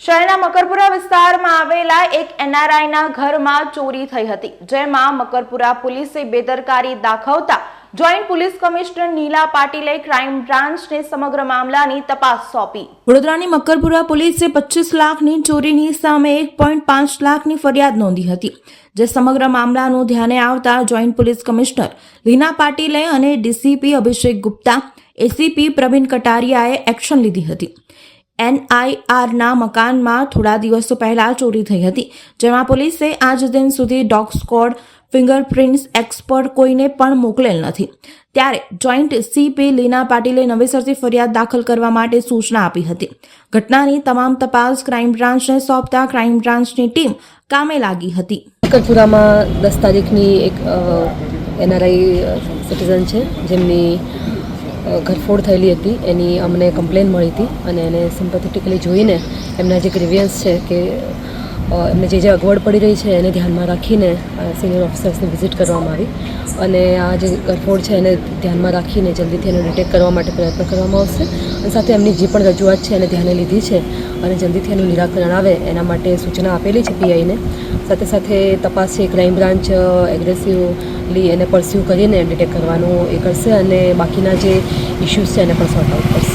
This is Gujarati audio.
શહેરના મકરપુરા વિસ્તારમાં આવેલા એક એનઆરઆઈના ઘરમાં ચોરી થઈ હતી, જેમાં મકરપુરા પોલીસે બેદરકારી દાખવતા જોઈન્ટ પોલીસ કમિશનર નીલા પાટીલે ક્રાઇમ બ્રાન્ચને સમગ્ર મામલાની તપાસ સોંપી. વડોદરાની મકરપુરા પોલીસે પચીસ લાખની ચોરીની સામે એક પોઈન્ટ પાંચ લાખની ફરિયાદ નોંધી હતી, જે સમગ્ર મામલાનું ધ્યાને આવતા જોઈન્ટ પોલીસ કમિશનર લીના પાટીલે અને ડીસીપી અભિષેક ગુપ્તા, એસીપી પ્રવીણ કટારિયાએ એક્શન લીધી હતી. એનઆઈઆરના મકાનમાં થોડા દિવસો પહેલા ચોરી થઈ હતી, જેમાં પોલીસે આજ દિન સુધી ડોગ સ્કોડ, ફિંગરપ્રિન્ટ્સ એક્સપર્ટ કોઈને પણ મોકલેલ નથી. ત્યારે જોઈન્ટ સીપી લીના પાટીલે નવેસરથી ફરિયાદ દાખલ કરવા માટે સૂચના આપી હતી. ઘટનાની તમામ તપાસ ક્રાઇમ બ્રાન્ચને સોંપતા ક્રાઇમ બ્રાન્ચની ટીમ કામે લાગી હતી. કચુરામાં દસ તારીખની એક એનઆરઆઈ સિટીઝન છે, જેમની ઘરફોડ થયેલી હતી. એની અમને કમ્પ્લેન મળી હતી અને એને સિમ્પથેટિકલી જોઈને એમના જે ગ્રીવિયન્સ છે કે એમને જે જે અગવડ પડી રહી છે એને ધ્યાનમાં રાખીને સિનિયર ઓફિસર્સને વિઝિટ કરવામાં આવી. અને આ જે ગરફોડ છે એને ધ્યાનમાં રાખીને જલ્દીથી એને ડિટેક્ટ કરવા માટે પ્રયત્ન કરવામાં આવશે. અને સાથે એમની જે પણ રજૂઆત છે એને ધ્યાને લીધી છે અને જલ્દીથી એનું નિરાકરણ આવે એના માટે સૂચના આપેલી છે પીઆઈને. સાથે સાથે તપાસ છે ક્રાઇમ બ્રાન્ચ એગ્રેસિવલી એને પરસ્યુ કરીને ડિટેક્ટ કરવાનું એ કરશે અને બાકીના જે ઇસ્યુઝ છે એને પણ સોર્ટ આઉટ કરશે.